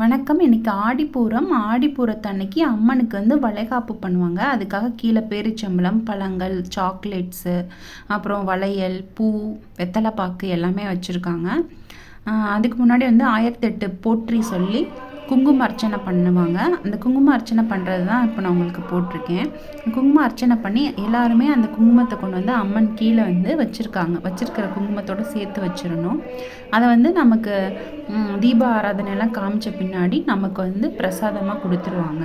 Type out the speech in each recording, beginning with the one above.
வணக்கம். இன்னைக்கு ஆடிப்பூரம் ஆடிப்பூரத்தன்னைக்கு அம்மனுக்கு வந்து வளைகாப்பு பண்ணுவாங்க. அதுக்காக கீழே பேரிச்சம்பளம் பழங்கள் சாக்லேட்ஸு அப்புறம் வளையல் பூ வெத்தலைப்பாக்கு எல்லாமே வச்சுருக்காங்க. அதுக்கு முன்னாடி வந்து ஆயிரத்தெட்டு போற்றி சொல்லி குங்கும அர்ச்சனை பண்ணுவாங்க. அந்த குங்கும அர்ச்சனை பண்ணுறது தான் இப்போ நான் உங்களுக்கு போட்டிருக்கேன். குங்கும அர்ச்சனை பண்ணி எல்லாருமே அந்த குங்குமத்தை கொண்டு வந்து அம்மன் கீழே வந்து வச்சுருக்காங்க. வச்சுருக்கிற குங்குமத்தோடு சேர்த்து வச்சிடணும். அதை வந்து நமக்கு தீப ஆராதனையெல்லாம் காமிச்ச பின்னாடி நமக்கு வந்து பிரசாதமாக கொடுத்துருவாங்க.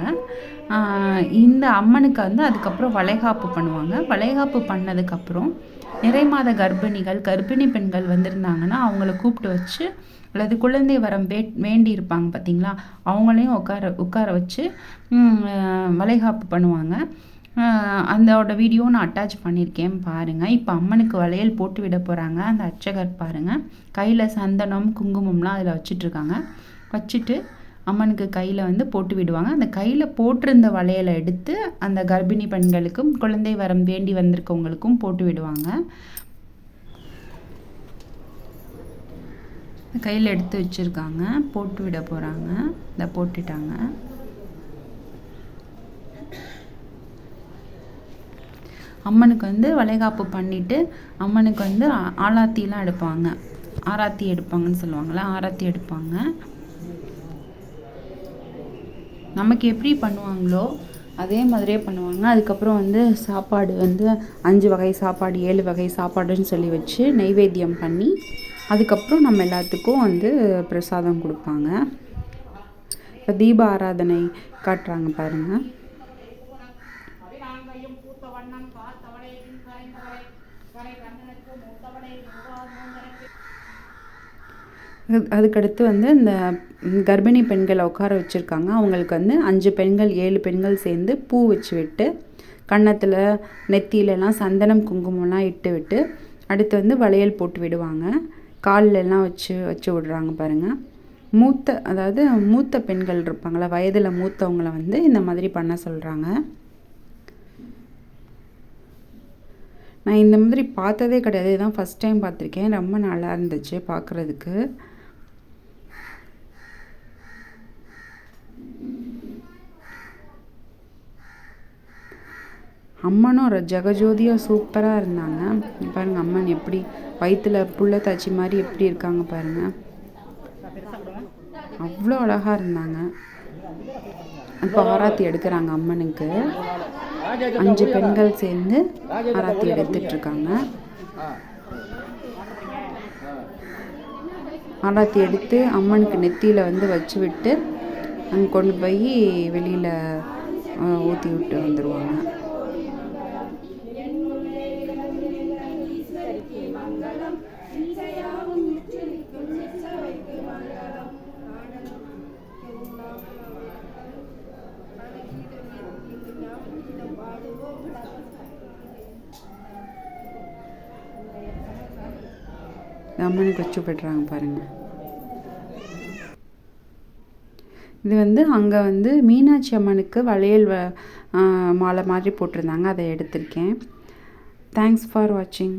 இந்த அம்மனுக்கு வந்து அதுக்கப்புறம் வளைகாப்பு பண்ணுவாங்க. வளைகாப்பு பண்ணதுக்கப்புறம் நிறை மாத கர்ப்பிணிகள் கர்ப்பிணி பெண்கள் வந்திருந்தாங்கன்னா அவங்கள கூப்பிட்டு வச்சு அல்லது குழந்தை வரம் வே வேண்டி இருப்பாங்க பார்த்தீங்களா? அவங்களையும் உட்கார உட்கார வச்சு வளைகாப்பு பண்ணுவாங்க. அதோட வீடியோ நான் அட்டாச் பண்ணியிருக்கேன் பாருங்கள் இப்போ அம்மனுக்கு வளையல் போட்டு விட போகிறாங்க அந்த அர்ச்சகர் பாருங்கள் கையில் சந்தனம் குங்குமம்லாம் அதில் வச்சிட்ருக்காங்க. வச்சுட்டு அம்மனுக்கு கையில் வந்து போட்டு விடுவாங்க. அந்த கையில் போட்டிருந்த வளையலை எடுத்து அந்த கர்ப்பிணி பெண்களுக்கும் குழந்தை வரம் வேண்டி வந்திருக்கவங்களுக்கும் போட்டு விடுவாங்க. கையில் எடுத்து வச்சுருக்காங்க. போட்டு விட போகிறாங்க இதை போட்டுட்டாங்க. அம்மனுக்கு வந்து வளைகாப்பு பண்ணிவிட்டு அம்மனுக்கு வந்து ஆலாத்திலாம் எடுப்பாங்க. ஆராத்தி எடுப்பாங்கன்னு சொல்லுவாங்கள்ல ஆராத்தி எடுப்பாங்க. நமக்கு எப்படி பண்ணுவாங்களோ அதே மாதிரியே பண்ணுவாங்க. அதுக்கப்புறம் வந்து சாப்பாடு வந்து அஞ்சு வகை சாப்பாடு ஏழு வகை சாப்பாடுன்னு சொல்லி வச்சு நெய்வேத்தியம் பண்ணி அதுக்கப்புறம் நம்ம எல்லாத்துக்கும் வந்து பிரசாதம் கொடுப்பாங்க. இப்போ தீப ஆராதனை காட்டுறாங்க பாருங்கள் அதுக்கடுத்து வந்து இந்த கர்ப்பிணி பெண்களை உட்கார வச்சுருக்காங்க. அவங்களுக்கு வந்து அஞ்சு பெண்கள் ஏழு பெண்கள் சேர்ந்து பூ வச்சு விட்டு கன்னத்தில் நெத்தியிலலாம் சந்தனம் குங்குமம்லாம் இட்டு விட்டு அடுத்து வந்து வளையல் போட்டு விடுவாங்க. கால்லெல்லாம் வச்சு வச்சு விட்றாங்க பாருங்கள் மூத்த அதாவது மூத்த பெண்கள் இருப்பாங்களா வயதில் மூத்தவங்கள வந்து இந்த மாதிரி பண்ண சொல்கிறாங்க நான் இந்த மாதிரி பார்த்ததே கிடையாது. இதுதான் ஃபஸ்ட் டைம் பார்த்துருக்கேன். ரொம்ப நல்லா இருந்துச்சு பார்க்குறதுக்கு. அம்மனும் ஒரு ஜெகஜோதியாக சூப்பராக இருந்தாங்க. பாருங்கள் அம்மன் எப்படி வயிற்றில் புள்ள தாச்சி மாதிரி எப்படி இருக்காங்க பாருங்கள் அவ்வளோ அழகாக இருந்தாங்க. இப்போ ஆராத்தி எடுக்கிறாங்க அம்மனுக்கு. அஞ்சு பெண்கள் சேர்ந்து ஆராத்தி எடுத்துட்ருக்காங்க. ஆராத்தி எடுத்து அம்மனுக்கு நெத்தியில் வந்து வச்சு விட்டு அங்கே கொண்டு போய் வெளியில் ஊற்றி விட்டு வந்துடுவாங்க அம்மனுக்கு வச்சு விடுறாங்க பாருங்கள் இது வந்து அங்கே வந்து மீனாட்சி அம்மனுக்கு வளையல் மாலை மாதிரி போட்டிருந்தாங்க. அதை எடுத்திருக்கேன். தேங்க்ஸ் ஃபார் வாட்சிங்